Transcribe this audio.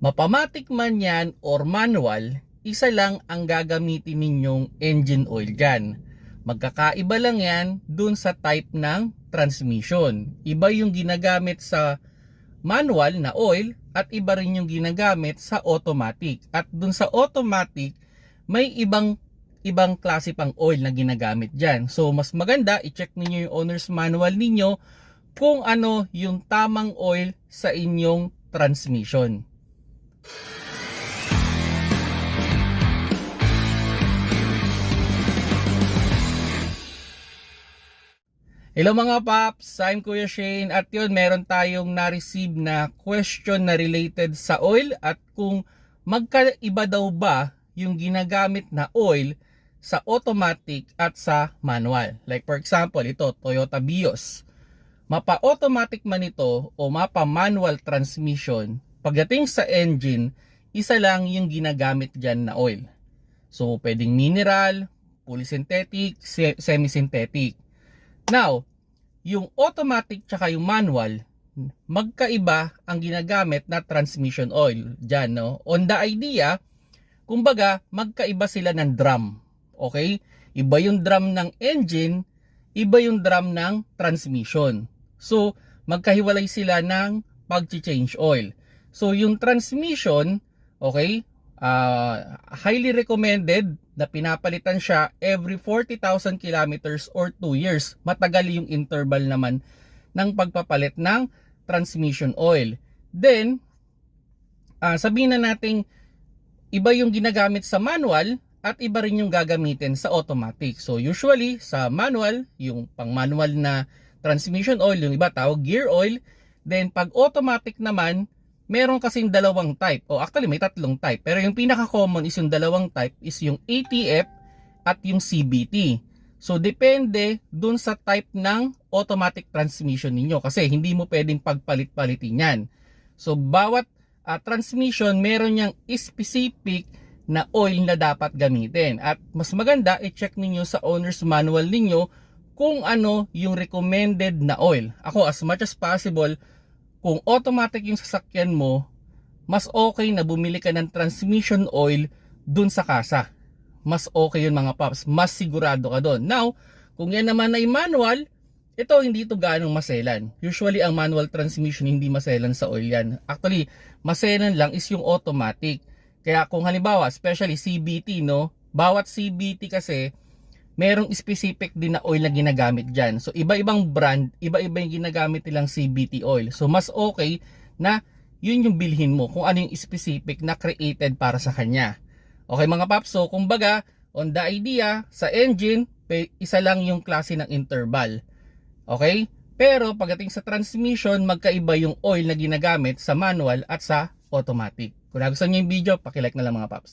Mapamatic man yan or manual, isa lang ang gagamitin ninyong engine oil dyan. Magkakaiba lang yan dun sa type ng transmission. Iba yung ginagamit sa manual na oil at iba rin yung ginagamit sa automatic. At dun sa automatic, may ibang ibang klase pang oil na ginagamit dyan. So, mas maganda, i-check ninyo yung owner's manual ninyo kung ano yung tamang oil sa inyong transmission. Hello mga paps, I'm Kuya Shane at yun meron tayong na-receive na question na related sa oil at kung magkaiba daw ba yung ginagamit na oil sa automatic at sa manual. Like for example, ito Toyota Vios. Mapa-automatic man ito o mapa-manual transmission, pagdating sa engine, isa lang yung ginagamit dyan na oil. So pwedeng mineral, polysynthetic, se- semi-synthetic. Now, yung automatic tsaka yung manual, magkaiba ang ginagamit na transmission oil dyan, no? On the idea, kumbaga, magkaiba sila ng drum. Okay? Iba yung drum ng engine, iba yung drum ng transmission. So, magkahiwalay sila ng pag-change oil. So, yung transmission, okay, uh, highly recommended na pinapalitan siya every 40,000 kilometers or 2 years. Matagal yung interval naman ng pagpapalit ng transmission oil. Then, ah, sabihin na nating iba yung ginagamit sa manual at iba rin yung gagamitin sa automatic. So usually sa manual, yung pang manual na transmission oil, yung iba tawag gear oil. Then pag automatic naman, meron kasing dalawang type. O actually may tatlong type. Pero yung pinaka-common is yung dalawang type is yung ATF at yung CBT. So depende dun sa type ng automatic transmission ninyo kasi hindi mo pwedeng pagpalit-palitin yan. So bawat ah, transmission meron niyang specific na oil na dapat gamitin. At mas maganda i-check ninyo sa owner's manual ninyo kung ano yung recommended na oil. Ako as much as possible kung automatic yung sasakyan mo, mas okay na bumili ka ng transmission oil dun sa kasa. Mas okay yun mga paps. Mas sigurado ka doon. Now, kung yan naman ay manual, ito hindi ito ganong maselan. Usually ang manual transmission hindi maselan sa oil yan. Actually, maselan lang is yung automatic. Kaya kung halimbawa, especially CBT, no? Bawat CBT kasi, merong specific din na oil na ginagamit dyan. So, iba-ibang brand, iba-iba yung ginagamit nilang CBT oil. So, mas okay na yun yung bilhin mo kung ano yung specific na created para sa kanya. Okay mga paps, so kumbaga, on the idea, sa engine, isa lang yung klase ng interval. Okay? Pero pagdating sa transmission, magkaiba yung oil na ginagamit sa manual at sa automatic. Kung nagustuhan niyo yung video, pakilike na lang mga paps.